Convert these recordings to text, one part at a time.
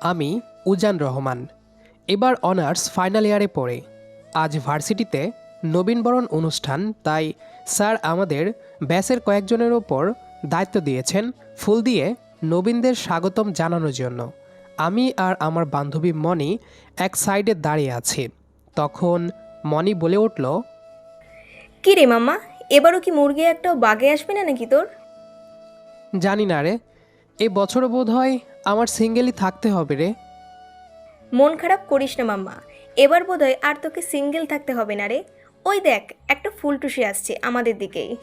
আমি উজান রহমান। এবার honours final ইয়ারে পড়ে। আজ ভার্সিটিতে নবীনবরণ অনুষ্ঠান তাই স্যার আমাদের ব্যাসের কয়েকজনের ওপর দায়িত্ব দিয়েছেন ফুল দিয়ে নবীনদের স্বাগতম জানানোর জন্য। আমি আর আমার বান্ধবী মনি এক সাইডে দাঁড়িয়ে আছি। তখন মনি বলে উঠল কি রে মাম্মা এবারও কি মুরগি একটাও বাগে আসবে না নাকি তোর? জানি না রে এ বছর বোধ হয় আমার সিঙ্গেলই থাকতে হবে রে। মন খারাপ করিস না মাম্মা। এবার বোধহয় আর তোকে সিঙ্গেল থাকতে হবে না রে। ওই দেখ একটা ফুলটুসি আসছে আমাদের দিকেই।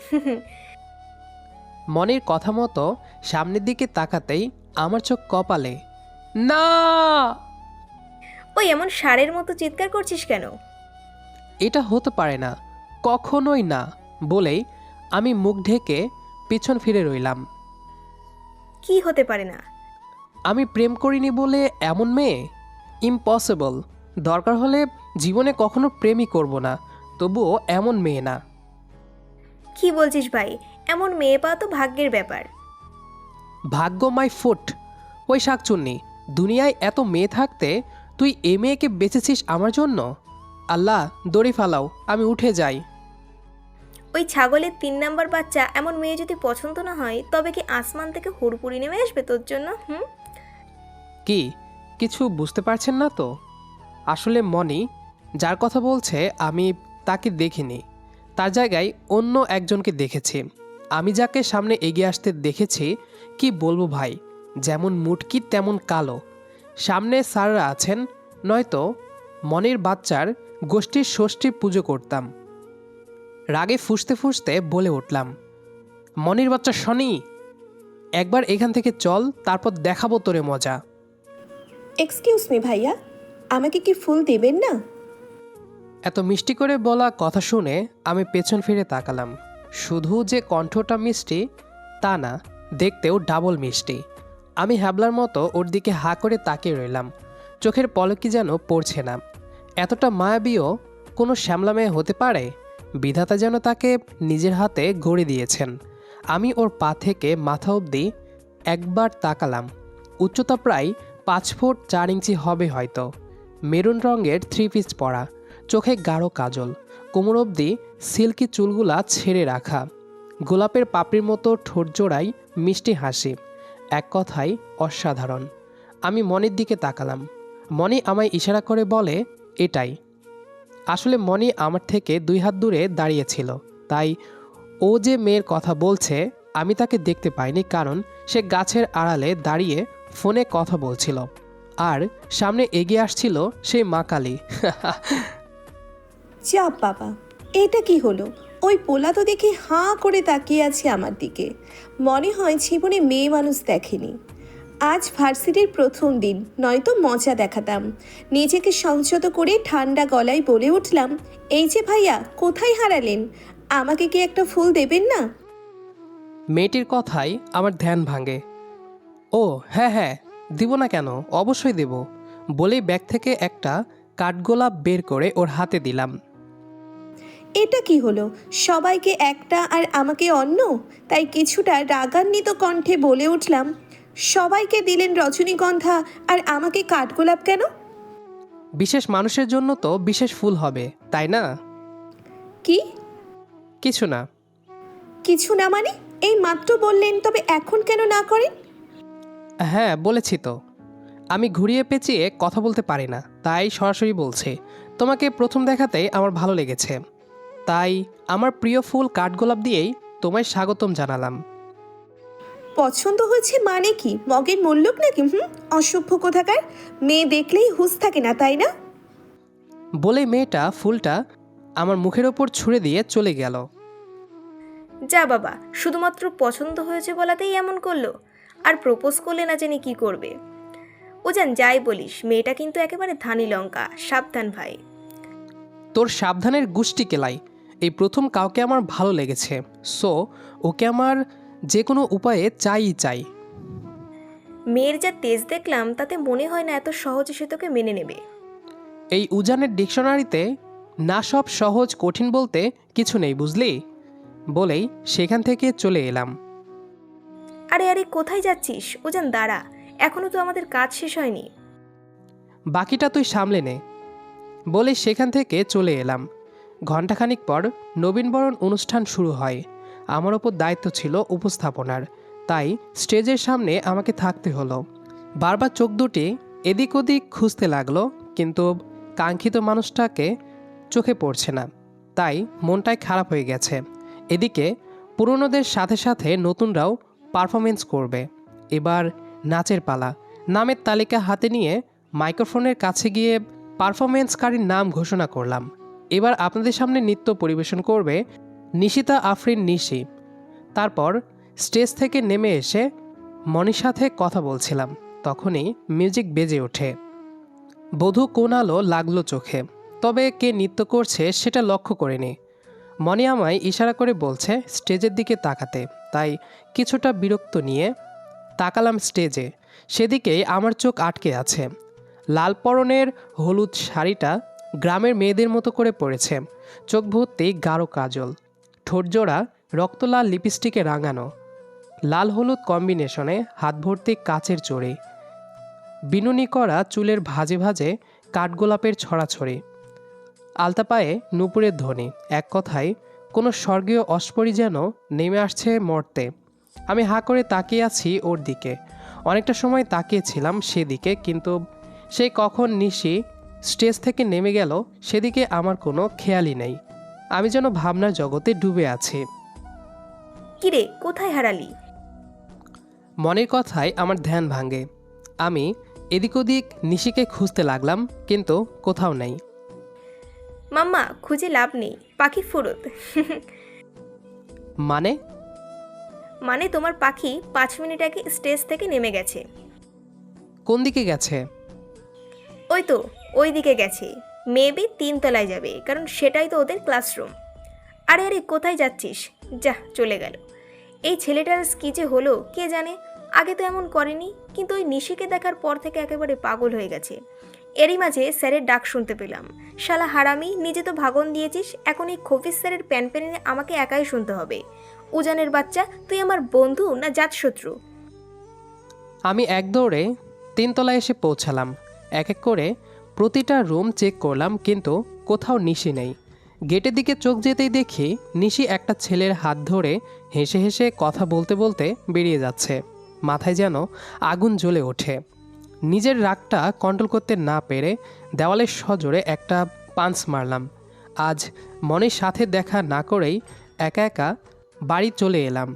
মনের কথা মতো সামনের দিকে তাকাতেই আমার চোখ কপালে না! ওই এমন সারের মতো চিৎকার করছিস কেন? এটা হতে পারে না কখনোই না বলেই আমি মুখ ঢেকে পিছন ফিরে রইলাম। কি হতে পারে না? আমি প্রেম করিনি বলে এমন মেয়ে? ইম্পসিবল দরকার হলে জীবনে কখনো প্রেমই করব না তবুও এমন মেয়ে না। কি বলছিস ভাই? এমন মেয়ে পাওয়া তো ভাগ্যের ব্যাপার। ভাগ্য মাই ফুট। ওই শাকচুন্নি দুনিয়ায় এত মেয়ে থাকতে তুই এ মেয়েকে বেঁচেছিস আমার জন্য? আল্লাহ দড়ি ফালাও আমি উঠে যাই। ওই ছাগলের তিন নাম্বার বাচ্চা এমন মেয়ে যদি পছন্দ না হয় তবে কি আসমান থেকে হুড়পুরি নেমে আসবে তোর জন্য হুম? কি? কিছু বুঝতে পারছেন না তো? আসলে মনি, যার কথা বলছে, আমি তাকে দেখিনি। তার জায়গায় অন্য একজনকে দেখেছি। আমি যাকে সামনে এগিয়ে আসতে দেখেছি, কি বলব ভাই? যেমন মুটকি, তেমন কালো। সামনে স্যাররা আছেন, নয়তো মনির বাচ্চার গোষ্ঠীর ষষ্ঠী পুজো করতাম। রাগে ফুসতে ফুসতে বলে উঠলাম, মনির বাচ্চা, শনি, একবার এখান থেকে চল, তারপর দেখাবো তোরে মজা। এক্সকিউজ মি ভাইয়া। আমাকে কি ফুল দেবেন না? এত মিষ্টি করে বলা কথা শুনে আমি পেছন ফিরে তাকালাম। শুধু যে কণ্ঠটা মিষ্টি, তা না, দেখতেও ডাবল মিষ্টি। আমি হ্যাবলার মতো ওর দিকে হা করে তাকিয়ে রইলাম। চোখের পলকি যেন পড়ছে না। এতটা মায়াবীও কোনো শ্যামলা মেয়ে হতে পারে? বিধাতা যেন তাকে নিজের হাতে গড়ে দিয়েছেন। আমি ওর পা থেকে মাথা অবধি একবার তাকালাম। উচ্চতা প্রায় পাঁচ ফুট চার ইঞ্চি হবে হয়তো। মেরুন রঙের থ্রি পিস পরা, চোখে গাঢ় কাজল, কোমর অবধি সিল্কি চুলগুলা ছেড়ে রাখা। গোলাপের পাপড়ির মতো ঠোঁট জোড়াই মিষ্টি হাসি, এক কথায় অসাধারণ। আমি মনির দিকে তাকালাম। মনি আমায় ইশারা করে বলে, এটাই। আসলে মনি আমার থেকে দুই হাত দূরে দাঁড়িয়েছিল, তাই ও যে মেয়ের কথা বলছে, আমি তাকে দেখতে পাইনি কারণ সে গাছের আড়ালে দাঁড়িয়ে ফোনে কথা বলছিল। আর সামনে এগিয়ে আসছিল সেই মা কালী। চাপ বাবা এটা কি হলো? ওই পোলা তো দেখি হাঁ করে তাকিয়ে আছে আমার দিকে। মনে হয় জীবনে মেয়ে মানুষ দেখেনি। আজ ভার্সিটির প্রথম দিন নয়তো মজা দেখাতাম। নিজেকে সংযত করে ঠান্ডা গলায় বলে উঠলাম এই যে ভাইয়া কোথায় হারালেন? আমাকে কি একটা ফুল দেবেন না? মেয়েটির কথাই আমার ধ্যান ভাঙে। ও হ্যাঁ হ্যাঁ দিব না কেন? অবশ্যই দেব। বলেই ব্যাগ থেকে একটা কাঠগোলাপ বের করে ওর হাতে দিলাম। এটা কি হলো? সবাইকে একটা আর আমাকে অন্য? তাই কিছুটা রাগান্বিত কণ্ঠে বলে উঠলাম সবাইকে দিলেন রজনীগন্ধা আর আমাকে কাঠগোলাপ কেন? বিশেষ মানুষের জন্য তো বিশেষ ফুল হবে তাই না? কি? কিছু না। কিছু না মানে? এই মাত্র বললেন তবে এখন কেন না করেন? হ্যাঁ বলেছি তো। আমি ঘুরিয়ে পেঁচিয়ে কথা বলতে পারি না তাই সরাসরি বলছি তোমাকে প্রথম দেখাতেই আমার ভালো লেগেছে। তাই আমার প্রিয় ফুল কাঠগোলাপ দিয়েই তোমায় স্বাগতম জানালাম। পছন্দ হয়েছে মানে কি? মগের মূল্যক নাকি? হুম অসভ্য কোথাকার। মেয়ে দেখলেই হুঁশ থাকে না তাই না? বলে মেয়েটা ফুলটা আমার মুখের ওপর ছুঁড়ে দিয়ে চলে গেল। যা বাবা শুধুমাত্র পছন্দ হয়েছে বলাতেই এমন করল। আর প্রপোজ করলে না জানি কি করবে। ও জান যাই বলিস মেয়েটা কিন্তু একেবারে ধানি লঙ্কা সাবধান ভাই। তোর সাবধানের গুষ্টি কেলাই এই প্রথম কাউকে আমার ভালো লেগেছে। সো ওকে আমার যে কোনো উপায়ে চাই চাই। মেয়ের যা তেজ দেখলাম তাতে মনে হয় না এত সহজে সে তোকে মেনে নেবে। এই উজানের ডিকশনারিতে না সব সহজ কঠিন বলতে কিছু নেই বুঝলি? বলেই সেখান থেকে চলে এলাম। আরে আরে, কোথায় যাচ্ছিস? ও যান দাঁড়া। এখনও তো আমাদের কাজ শেষ হয়নি। বাকিটা তুই সামলে নে। বলে সেখান থেকে চলে এলাম। ঘণ্টাখানিক পর নবীনবরণ অনুষ্ঠান শুরু হয়। আমার ওপর দায়িত্ব ছিল উপস্থাপনার। তাই স্টেজের সামনে আমাকে থাকতে হলো। বারবার চোখ দুটি এদিক ওদিক খুঁজতে লাগল, কিন্তু কাঙ্ক্ষিত মানুষটাকে চোখে পড়ছে না। তাই মনটাই খারাপ হয়ে গেছে। এদিকে পুরনোদের সাথে সাথে নতুনরাও পারফরমেন্স করবে। এবার নাচের পালা। নামের তালিকা হাতে নিয়ে মাইক্রোফোনের কাছে গিয়ে পারফরমেন্সকারীর নাম ঘোষণা করলাম। এবার আপনাদের সামনে নৃত্য পরিবেশন করবে নিশিতা আফরিন নিশি। তারপর স্টেজ থেকে নেমে এসে মনির সাথে কথা বলছিলাম। তখনই মিউজিক বেজে ওঠে। বধূ কোন আলো লাগল চোখে। তবে কে নৃত্য করছে সেটা লক্ষ্য করিনি। মনি আমায় ইশারা করে বলছে, স্টেজের দিকে তাকাতে। তাই কিছুটা বিরক্ত নিয়ে তাকালাম স্টেজে। সেদিকেই আমার চোখ আটকে আছে। লাল পরনের হলুদ শাড়িটা গ্রামের মেয়েদের মতো করে পড়েছে চোখ ভর্তি গাঢ় কাজল। ঠোঁটজোড়া রক্তলাল লিপস্টিকে রাঙানো। লাল হলুদ কম্বিনেশনে হাত ভর্তি কাচের চড়ি। বিনুনি করা চুলের ভাজে ভাজে কাঠগোলাপের ছড়াছড়ি। আলতা পায়ে নুপুরের ধ্বনি। এক কথায় কোনো স্বর্গীয় অস্পরি যেন নেমে আসছে মর্তে। আমি হাঁ করে তাকিয়ে আছি ওর দিকে। অনেকটা সময় তাকিয়েছিলাম সেদিকে কিন্তু সেই কখন নিশি স্টেজ থেকে নেমে গেল সেদিকে আমার কোনো খেয়ালই নেই। আমি যেন ভাবনার জগতে ডুবে আছি। কিরে কোথায় হারালি? মনের কথায় আমার ধ্যান ভাঙে। আমি এদিক ওদিক নিশিকে খুঁজতে লাগলাম কিন্তু কোথাও নেই। মাম্মা খুঁজে লাভ নেই। পাখি ফুরত। মানে? মানে তোমার পাখি পাঁচ মিনিট আগে স্টেজ থেকে নেমে গেছে। কোন দিকে গেছে? ওই তো ওই দিকে গেছে। মেবি তিনতলায় যাবে কারণ সেটাই তো ওদের ক্লাসরুম। আরে আরে কোথায় যাচ্ছিস? যা চলে গেল। এই ছেলেটার কি যে হলো কে জানে? আগে তো এমন করেনি কিন্তু ওই নিশিকে দেখার পর থেকে একেবারে পাগল হয়ে গেছে। এরই মাঝে স্যারের ডাক শুনতে পেলাম। শালা হারামি, নিজে তো ভাগন দিয়েছিস এখন এই খফিস স্যারের প্যান প্যানে আমাকে একাই শুনতে হবে। উজানের বাচ্চা, তুই আমার বন্ধু না জাত শত্রু আমি এক দৌড়ে তিনতলায় এসে পৌঁছালাম। এক এক করে প্রতিটা রুম চেক করলাম, কিন্তু কোথাও নিশি নেই। গেটের দিকে চোখ যেতেই দেখি নিশি একটা ছেলের হাত ধরে হেসে হেসে কথা বলতে বলতে বেরিয়ে যাচ্ছে। মাথায় যেন আগুন জ্বলে ওঠে। নিজের রাগটা কন্ট্রোল করতে না পেরে দেওয়ালের সজোরে একটা পাঞ্চ মারলাম। আজ মনের সাথে দেখা না করেই একা একা বাড়ি চলে এলাম।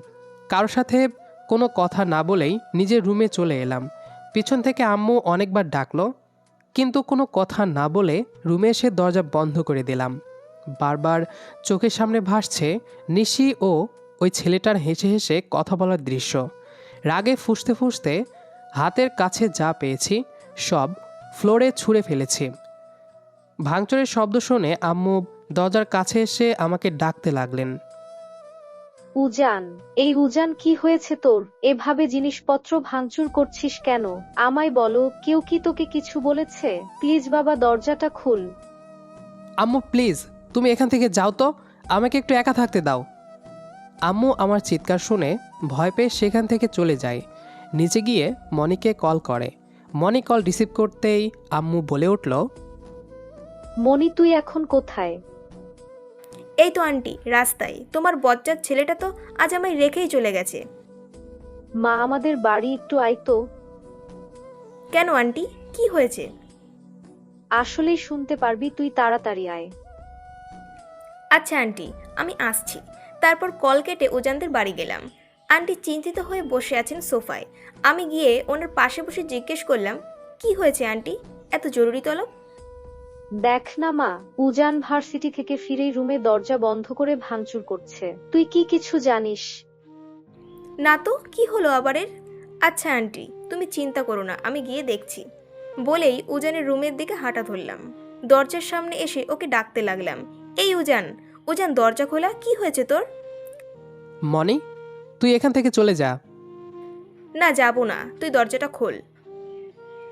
কারোর সাথে কোনো কথা না বলেই নিজের রুমে চলে এলাম। পিছন থেকে আম্মু অনেকবার ডাকলো, কিন্তু কোনো কথা না বলে রুমে এসে দরজা বন্ধ করে দিলাম। বারবার চোখের সামনে ভাসছে নিশি ও ওই ছেলেটার হেসে হেসে কথা বলার দৃশ্য। রাগে ফুসতে ফুসতে হাতের কাছে যা পেয়েছি সব ফ্লোরে ছুঁড়ে ফেলেছি। ভাঙচুরের শব্দ শুনে আম্মু দরজার কাছে এসে আমাকে ডাকতে লাগলেন। উজান এই উজান কি হয়েছে তোর? এভাবে জিনিসপত্র ভাঙচুর করছিস কেন? আমায় বলো কেউ কি তোকে কিছু বলেছে? প্লিজ বাবা দরজাটা খুল। আম্মু প্লিজ তুমি এখান থেকে যাও তো আমাকে একটু একা থাকতে দাও। আম্মু আমার চিৎকার শুনে ভয় পেয়ে সেখান থেকে চলে যায়। নিচে গিয়ে মনিকে কল করে। মনি কল রিসিভ করতেই আম্মু বলে উঠল মনি তুই এখন কোথায়? এই তো আন্টি রাস্তায়। তোমার বজ্জার ছেলেটা তো আজ আমায় রেখেই চলে গেছে। মা আমাদের বাড়ি একটু আইতো। কেন আন্টি? কি হয়েছে? আসলেই শুনতে পারবি তুই তাড়াতাড়ি আয়। আচ্ছা আন্টি আমি আসছি। তারপর কল কেটে উজানদের বাড়ি গেলাম। আন্টি চিন্তিত হয়ে বসে আছেন সোফায়। আমি গিয়ে ওনার পাশে বসে জিজ্ঞেস করলাম কি হয়েছে আন্টি? এত জরুরি তলব? দেখ না মা উজান ভার্সিটি থেকে ফিরেই রুমে দরজা বন্ধ করে ভাঙচুর করছে। তুই কি কিছু জানিস? না তো কি হলো আবারের? আচ্ছা আন্টি তুমি চিন্তা করো না আমি গিয়ে দেখছি। বলেই উজানের রুমের দিকে হাঁটা ধরলাম। দরজার সামনে এসে ওকে ডাকতে লাগলাম এই উজান উজান দরজা খোলা কি হয়েছে তোর? মনি তুই এখান থেকে চলে যা। না যাব না। তুই দরজাটা খোল।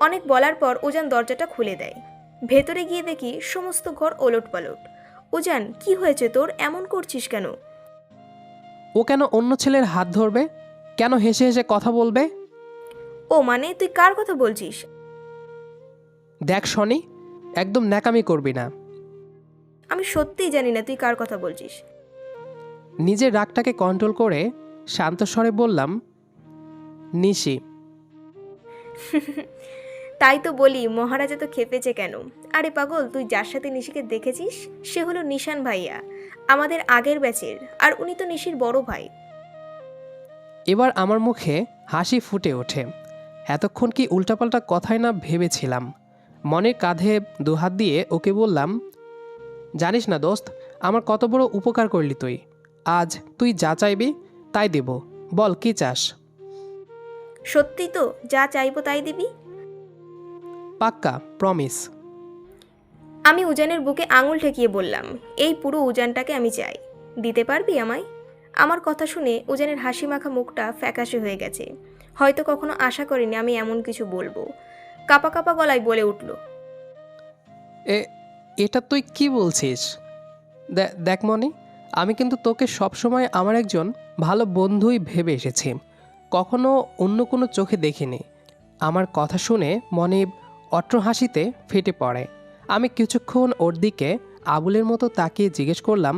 অনেক বলার পর উজান দরজাটা খুলে দেয়। ভেতরে গিয়ে দেখি সমস্ত ঘর ওলট পালট উজান কি হয়েছে তোর? এমন করছিস কেন? ও কেন অন্য ছেলের হাত ধরবে? কেন হেসে হেসে কথা বলবে? ও মানে তুই কার কথা বলছিস? দেখ শনি একদম ন্যাকামি করবি না। আমি সত্যিই জানি না তুই কার কথা বলছিস। নিজের রাগটাকে কন্ট্রোল করে শান্ত স্বরে বললাম নিশি। তাই তো বলি মহারাজা তো খেপেছে কেন? আরে পাগল তুই যার সাথে নিশিকে দেখেছিস সে হলো নিশান ভাইয়া আমাদের আগের ব্যাচের আর উনি তো নিশির বড় ভাই। এবার আমার মুখে হাসি ফুটে ওঠে। এতক্ষণ কি উল্টাপাল্টা কথাই না ভেবেছিলাম। মনের কাঁধে দুহাত দিয়ে ওকে বললাম জানিস না দোস্ত আমার কত বড় উপকার করলি তুই। আজ তুই যা চাইবি তাই দেব। বল কি চাস? সত্যি তো যা চাইব তাই দিবি? পাক্কা প্রমিস আমি উজানের বুকে আঙুল ঠেকিয়ে বললাম এই পুরো উজানটাকে আমি চাই। দিতে পারবি আমায়? আমার কথা শুনে উজানের হাসি মাখা মুখটা ফ্যাকাশে হয়ে গেছে। হয়তো কখনো আশা করিনি আমি এমন কিছু বলব। কাপা কাপা গলায় বলে উঠল এ এটা তুই কি বলছিস? দেখ মনি আমি কিন্তু তোকে সবসময় আমার একজন ভালো বন্ধুই ভেবে এসেছি। কখনো অন্য কোনো চোখে দেখিনি। আমার কথা শুনে মনে অট্র হাসিতে ফেটে পড়ে। আমি কিছুক্ষণ ওর দিকে আবুলের মতো তাকিয়ে জিজ্ঞেস করলাম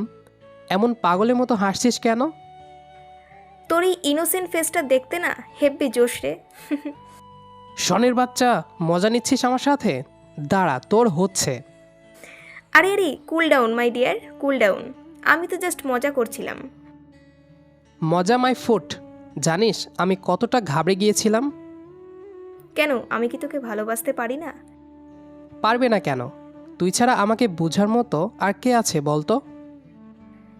এমন পাগলের মতো হাসছিস কেন? তোর এই ইনোসেন্ট ফেসটা দেখতে না হেব্বি জোশ রে। শনের বাচ্চা মজা নিচ্ছিস আমার সাথে? দাঁড়া তোর হচ্ছে। আরে আরে cool down my dear cool down আমি তো জাস্ট মজা করছিলাম। মজা মাই ফুট। জানিস আমি কতটা ঘাবড়ে গিয়েছিলাম। কেন? আমি কি তোকে ভালোবাসতে পারি না? পারবে না কেন? তুই ছাড়া আমাকে বোঝার মতো আর কে আছে বলতো?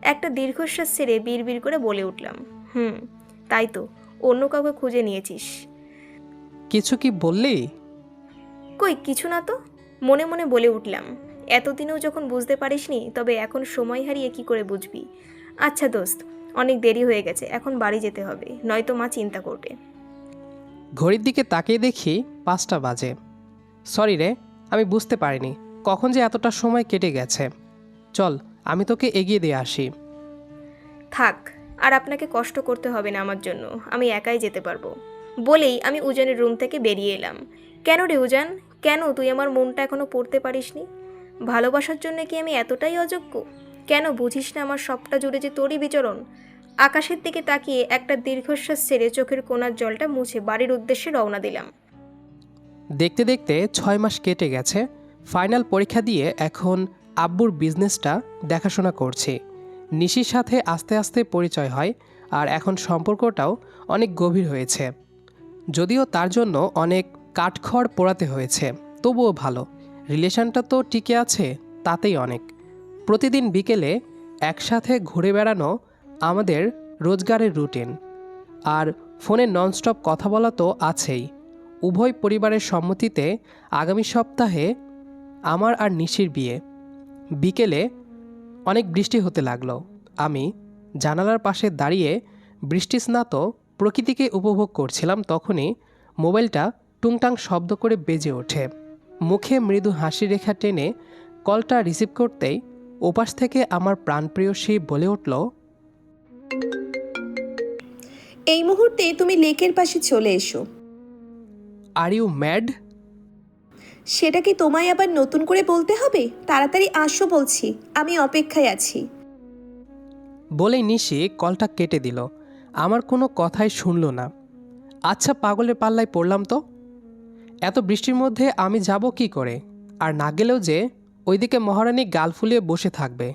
একটা দীর্ঘশ্বাস ছেড়ে বিড়বিড় করে বলে উঠলাম। হুম তাই তো অন্য কাউকে খুঁজে নিয়েছিস। কিছু কি বললি? কই কিছু না তো। মনে মনে বলে উঠলাম। এতদিনেও যখন বুঝতে পারিসনি তবে এখন সময় হারিয়ে কি করে বুঝবি? আচ্ছা দোস্ত অনেক দেরি হয়ে গেছে এখন বাড়ি যেতে হবে নয়তো মা চিন্তা করবে। ঘড়ির দিকে তাকিয়ে দেখি পাঁচটা বাজে। সরি রে আমি বুঝতে পারিনি কখন যে এতটা সময় কেটে গেছে। চল আমি তোকে এগিয়ে দিয়ে আসি। থাক আর আপনাকে কষ্ট করতে হবে না আমার জন্য আমি একাই যেতে পারব। বলেই আমি উজানের রুম থেকে বেরিয়ে এলাম। কেন রে উজান? কেন তুই আমার মনটা এখনও পড়তে পারিসনি? ভালোবাসার জন্য কি আমি এতটাই অযোগ্য? কেন বুঝিস না আমার সবটা জুড়ে যে তোরই বিচরণ? আকাশের দিকে তাকিয়ে একটা দীর্ঘশ্বাস ছেড়ে চোখের কোনার জলটা মুছে বাড়ির উদ্দেশ্যে রওনা দিলাম। দেখতে দেখতে ছয় মাস কেটে গেছে। ফাইনাল পরীক্ষা দিয়ে এখন আব্বুর বিজনেসটা দেখাশোনা করছি। নিশির সাথে আস্তে আস্তে পরিচয় হয় আর এখন সম্পর্কটাও অনেক গভীর হয়েছে। যদিও তার জন্য অনেক কাঠখড় পোড়াতে হয়েছে, তবুও ভালো। রিলেশনটা তো টিকে আছে, তাতেই অনেক। প্রতিদিন বিকেলে একসাথে ঘুরে বেড়ানো আমাদের রোজগারের রুটিন। আর ফোনে ননস্টপ কথা বলা তো আছেই। উভয় পরিবারের সম্মতিতে আগামী সপ্তাহে আমার আর নিশির বিয়ে। বিকেলে অনেক বৃষ্টি হতে লাগল। আমি জানালার পাশে দাঁড়িয়ে বৃষ্টিস্নাত প্রকৃতিকে উপভোগ করছিলাম তখনই মোবাইলটা টুংটাং শব্দ করে বেজে ওঠে। মুখে মৃদু হাসি রেখা টেনে কলটা রিসিভ করতেই ওপাশ থেকে আমার প্রাণপ্রিয়সী বলে উঠল এই মুহূর্তে তুমি লেকের পাশে চলে এসো। আর ইউ ম্যাড সেটা কি তোমায় আবার নতুন করে বলতে হবে? তাড়াতাড়ি আসো বলছি আমি অপেক্ষায় আছি। বলে নিশি কলটা কেটে দিল। আমার কোনো কথাই শুনল না। আচ্ছা পাগলের পাল্লায় পড়লাম তো? এত বৃষ্টির মধ্যে আমি যাব কি করে? আর না গেলেও যে ওইদিকে মহারানী গাল ফুলিয়ে বসে থাকবে।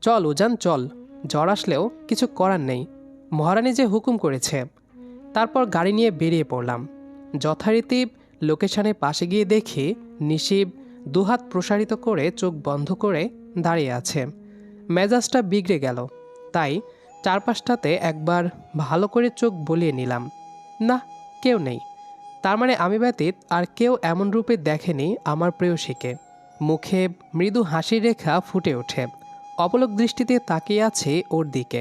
চল, উজান, চল। জ্বর আসলেও কিছু করার নেই। মহারানী যে হুকুম করেছে। তারপর গাড়ি নিয়ে বেরিয়ে পড়লাম। যথারীতি লোকেশনের পাশে গিয়ে দেখি নিশিব দুহাত প্রসারিত করে চোখ বন্ধ করে দাঁড়িয়ে আছে। মেজাজটা বিগড়ে গেল। তাই চারপাশটাতে একবার ভালো করে চোখ বলিয়ে নিলাম। না, কেউ নেই। তার মানে আমি ব্যতীত আর কেউ এমন রূপে দেখেনি আমার প্রেয়সীকে। মুখে মৃদু হাসির রেখা ফুটে ওঠে। অপলক দৃষ্টিতে তাকিয়ে আছে ওর দিকে।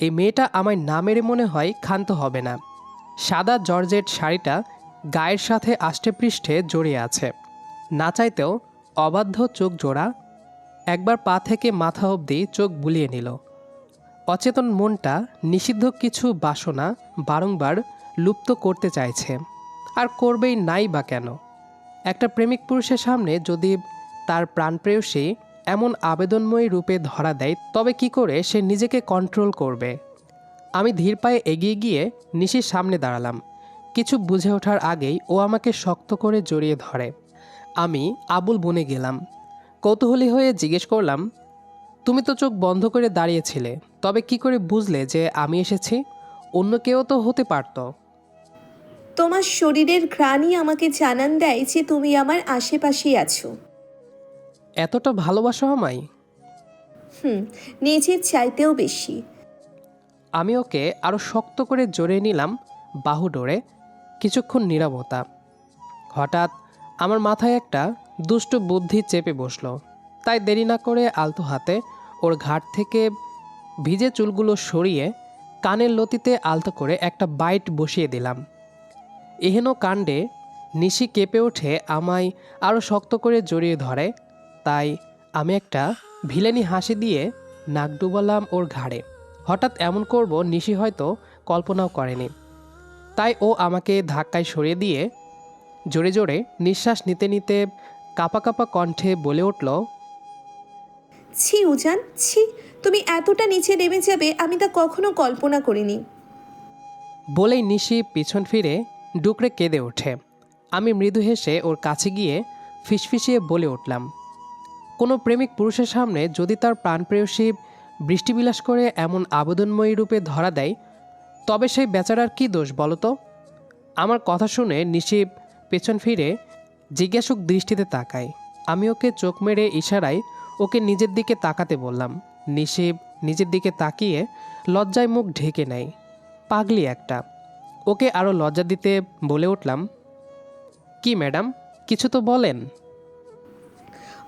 এই মেয়েটা আমায় না মেরে মনে হয় ক্ষান্ত হবে না। সাদা জর্জেট শাড়িটা গায়ের সাথে আষ্টেপৃষ্ঠে জড়িয়ে আছে। না চাইতেও অবাধ্য চোখ জোড়া। একবার পা থেকে মাথা অবধি চোখ বুলিয়ে নিল। অচেতন মনটা নিষিদ্ধ কিছু বাসনা বারংবার লুপ্ত করতে চাইছে। আর করবেই নাই বা কেন? একটা প্রেমিক পুরুষের সামনে যদি তার প্রাণপ্রেয়সী এমন আবেদনময়ী রূপে ধরা দেয়, তবে কি করে সে নিজেকে কন্ট্রোল করবে? আমি ধীর পায়ে এগিয়ে গিয়ে নিশির সামনে দাঁড়ালাম। কিছু বুঝে ওঠার আগেই ও আমাকে শক্ত করে জড়িয়ে ধরে। আমি আবুল বনে গেলাম। কৌতূহলী হয়ে জিজ্ঞেস করলাম, তুমি তো চোখ বন্ধ করে দাঁড়িয়েছিলে, তবে কি করে বুঝলে যে আমি এসেছি? অন্য কেউ তো হতে পারতো। তোমার শরীরের ঘ্রাণই আমাকে জানান দেয় যে তুমি আমার আশেপাশেই আছো। এতটা ভালোবাসো আমায়? হুম নিজের চাইতেও বেশি। আমি ওকে আরও শক্ত করে জড়িয়ে নিলাম বাহু ডোরে কিছুক্ষণ নীরবতা। হঠাৎ আমার মাথায় একটা দুষ্ট বুদ্ধি চেপে বসল। তাই দেরি না করে আলতো হাতে ওর ঘাট থেকে ভিজে চুলগুলো সরিয়ে কানের লতিতে আলতো করে একটা বাইট বসিয়ে দিলাম। এহেন কাণ্ডে নিশি কেঁপে ওঠে আমায় আরও শক্ত করে জড়িয়ে ধরে তাই আমি একটা ভিলেনি হাসি দিয়ে নাক ডুবালাম ওর ঘাড়ে। হঠাৎ এমন করব নিশি হয়তো কল্পনাও করেনি। তাই ও আমাকে ধাক্কায় সরিয়ে দিয়ে জোরে জোরে নিঃশ্বাস নিতে নিতে কাপা কাপা কণ্ঠে বলে উঠল ছি উজান ছি তুমি এতটা নিচে নেমে যাবে আমি তা কখনো কল্পনা করিনি। বলেই নিশি পিছন ফিরে ডুকরে কেঁদে ওঠে। আমি মৃদু হেসে ওর কাছে গিয়ে ফিসফিসিয়ে বলে উঠলাম কোনো প্রেমিক পুরুষের সামনে যদি তার প্রাণপ্রেয়সী বৃষ্টিবিলাস করে এমন আবেদনময়ী রূপে ধরা দেয়, তবে সেই বেচারার কী দোষ বলো তো? আমার কথা শুনে নিশি পেছন ফিরে জিজ্ঞাসুক দৃষ্টিতে তাকায়। আমি ওকে চোখ মেরে ইশারায় ওকে নিজের দিকে তাকাতে বললাম। নিশিব নিজের দিকে তাকিয়ে লজ্জায় মুখ ঢেকে নেয়। পাগলি একটা। ওকে আরও লজ্জা দিতে বলে উঠলাম, কি ম্যাডাম, কিছু তো বলেন?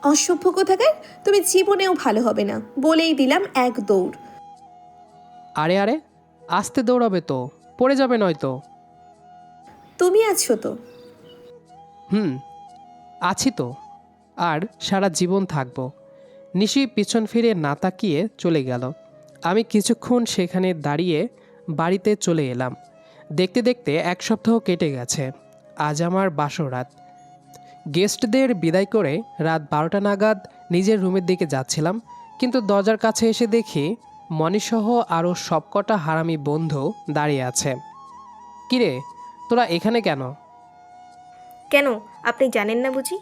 অসভ্য কোথাকার? তুমি জীবনেও ভালো হবে না বলেই দিলাম এক দৌড়। আরে আরে আস্তে দৌড়াবে তো পড়ে যাবে নয়তো। তুমি আছো তো? হুম আছি তো আর সারা জীবন থাকব। নিশি পিছন ফিরে না তাকিয়ে চলে গেল। আমি কিছুক্ষণ সেখানে দাঁড়িয়ে বাড়িতে চলে এলাম। দেখতে দেখতে এক সপ্তাহ কেটে গেছে। আজ আমার বাসর রাত। গেস্টদের বিদায় করে রাত বারোটা নাগাদ নিজের রুমের দিকে যাচ্ছিলাম কিন্তু দরজার কাছে এসে দেখি মনিসহ আরও সবকটা হারামি বন্ধু দাঁড়িয়ে আছে। কিরে তোরা এখানে কেন? কেন? আপনি জানেন না বুঝি?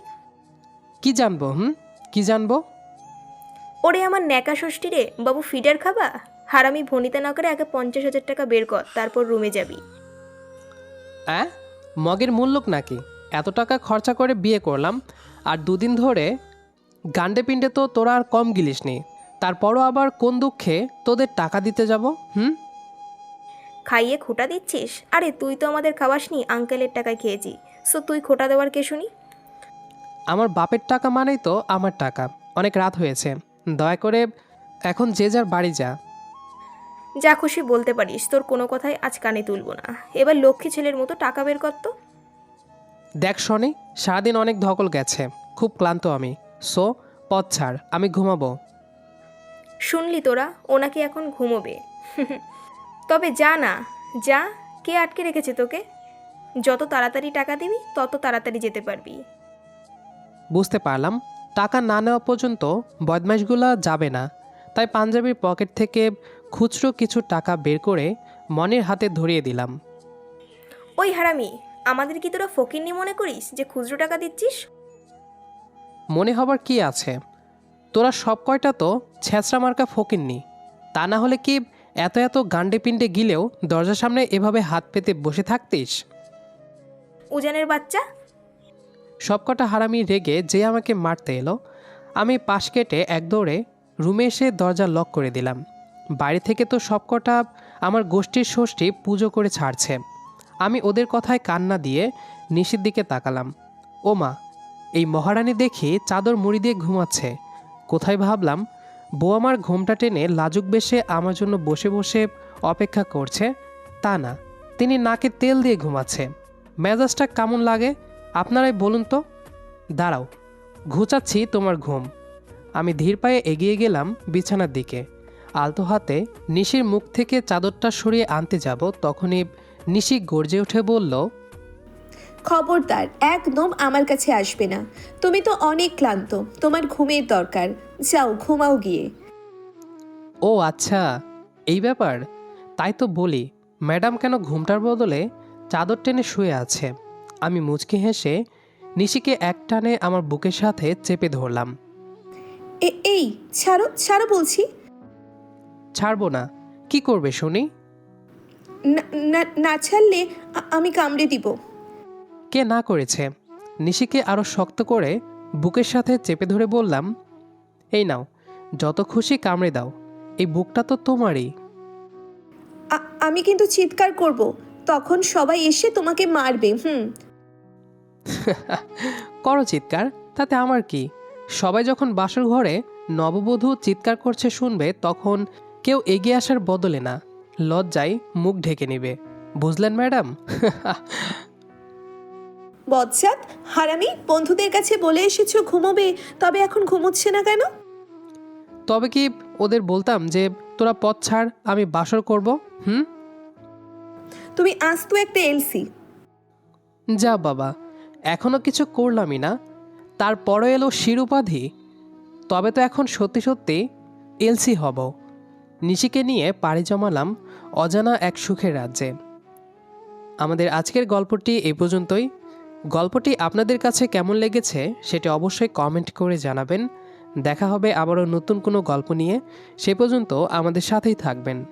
কি জানব হুম? কি জানব? ওরে আমার ন্যাকা ষষ্ঠী রে বাবু ফিডার খাবা? হারামি ভনিতা না করে আগে পঞ্চাশ হাজার টাকা বের কর তারপর রুমে যাবি। অ্যাঁ? মগের মূল্যক নাকি? এত টাকা খরচা করে বিয়ে করলাম আর দুদিন ধরে গান্ডে পিণ্ডে তো তোরা আর কম গিলিসনি। তারপরও আবার কোন দুঃখে তোদের টাকা দিতে যাব হুম? খাইয়ে খোটা দিচ্ছিস? আরে তুই তো আমাদের খাওয়াসনি আঙ্কেলের টাকায় খেয়েছি। সো তুই খোটা দেওয়ার কে শুনি? আমার বাপের টাকা মানেই তো আমার টাকা। অনেক রাত হয়েছে। দয়া করে এখন যে যার বাড়ি যা। যা খুশি বলতে পারিস তোর কোনো কথাই আজ কানে তুলবো না। এবার লক্ষ্মী ছেলের মতো টাকা বের কর তো। দেখ শনি সারাদিন অনেক ধকল গেছে। খুব ক্লান্ত আমি। সো পথ ছাড় আমি ঘুমাবো। শুনলি তোরা ওনাকে এখন ঘুমোবে। তবে যা না যা কে আটকে রেখেছে তোকে? যত তাড়াতাড়ি টাকা দিবি তত তাড়াতাড়ি যেতে পারবি। বুঝতে পারলাম। টাকা না নেওয়া পর্যন্ত বদমাইশগুলা যাবে না। তাই পাঞ্জাবির পকেট থেকে খুচরো কিছু টাকা বের করে মনের হাতে ধরিয়ে দিলাম। ওই হারামি আমাদের কি তোরা ফকিরনি মনে করিস যে খুচরো টাকা দিচ্ছিস? মনে হবার কি আছে? তোরা সব কয়টা তো ছেঁচড়া মার্কা ফকিননি। তা না হলে কি এত এত গান্ডে পিণ্ডে গিলেও দরজার সামনে এভাবে হাত পেতে বসে থাকতিস? উজানের বাচ্চা? সবকটা হারামি রেগে যে আমাকে মারতে এলো আমি পাশ কেটে এক দৌড়ে রুমে এসে দরজা লক করে দিলাম। বাইরে থেকে তো সবকটা আমার গোষ্ঠীর ষষ্ঠী পুজো করে ছাড়ছে। আমি ওদের কথায় কান্না দিয়ে নিশির দিকে তাকালাম। ও মা এই মহারানী দেখি চাদর মুড়ি দিয়ে ঘুমাচ্ছে। কোথায় ভাবলাম, বউ আমার ঘোমটা টেনে লাজুক বেশে আমার জন্য বসে বসে অপেক্ষা করছে। তা না, তিনি নাকে তেল দিয়ে ঘুমাচ্ছে। মেজাজটা কেমন লাগে? আপনারাই বলুন তো। দাঁড়াও, ঘুচাচ্ছি তোমার ঘুম। আমি ধীর পায়ে এগিয়ে গেলাম বিছানার দিকে। আলতো হাতে নিশির মুখ থেকে চাদরটা সরিয়ে আনতে যাব, তখনই নিশি গর্জে উঠে বলল খবরদার একদম আমার কাছে আসবে না। তুমি তো অনেক ক্লান্ত তোমার ঘুমের দরকার। যাও ঘুমাও গিয়ে। ও আচ্ছা এই ব্যাপার? তাই তো বলি ম্যাডাম কেন ঘুমটার বদলে চাদর টেনে শুয়ে আছে? আমি মুচকি হেসে নিশিকে এক টানে আমার বুকের সাথে চেপে ধরলাম। এই ছাড়ো ছাড়ো বলছি। ছাড়বো না কি করবে শুনি? না- না- না ছাড়লে আমি কামড়ে দিব। কে না করেছে? নিশিকে আরও শক্ত করে বুকের সাথে চেপে ধরে বললাম এই নাও যত খুশি কামড়ে দাও এই বুকটা তো তোমারই। আমি কিন্তু চিৎকার করব তখন সবাই এসে তোমাকে মারবে হুম। করো চিৎকার তাতে আমার কি? সবাই যখন বাসর ঘরে নববধূ চিৎকার করছে শুনবে তখন কেউ এগিয়ে আসার বদলে না। লজ্জায় মুখ ঢেকে নেবে। বুঝলেন ম্যাডাম? বজ্জাত হারামি বন্ধুদের কাছে বলে এসেছ ঘুমোবে তবে এখন ঘুমোচ্ছে না কেন? তবে কি ওদের বলতাম যে তোরা পথ ছাড় আমি বাসর করব হুম? তুমি আস্ত একটা এলসি। যা বাবা এখনও কিছু করলামই না। তারপরও এলো শিরোপাধি। তবে তো এখন সত্যি সত্যি এলসি হব। নিশিকে নিয়ে পাড়ি জমালাম অজানা এক সুখের রাজ্যে। আমাদের আজকের গল্পটি এই পর্যন্তই। গল্পটি আপনাদের কাছে কেমন লেগেছে সেটি অবশ্যই কমেন্ট করে জানাবেন। দেখা হবে আবারও নতুন কোনো গল্প নিয়ে। সে পর্যন্ত আমাদের সাথেই থাকবেন।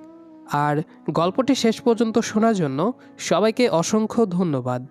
আর গল্পটি শেষ পর্যন্ত শোনার জন্য সবাইকে অসংখ্য ধন্যবাদ।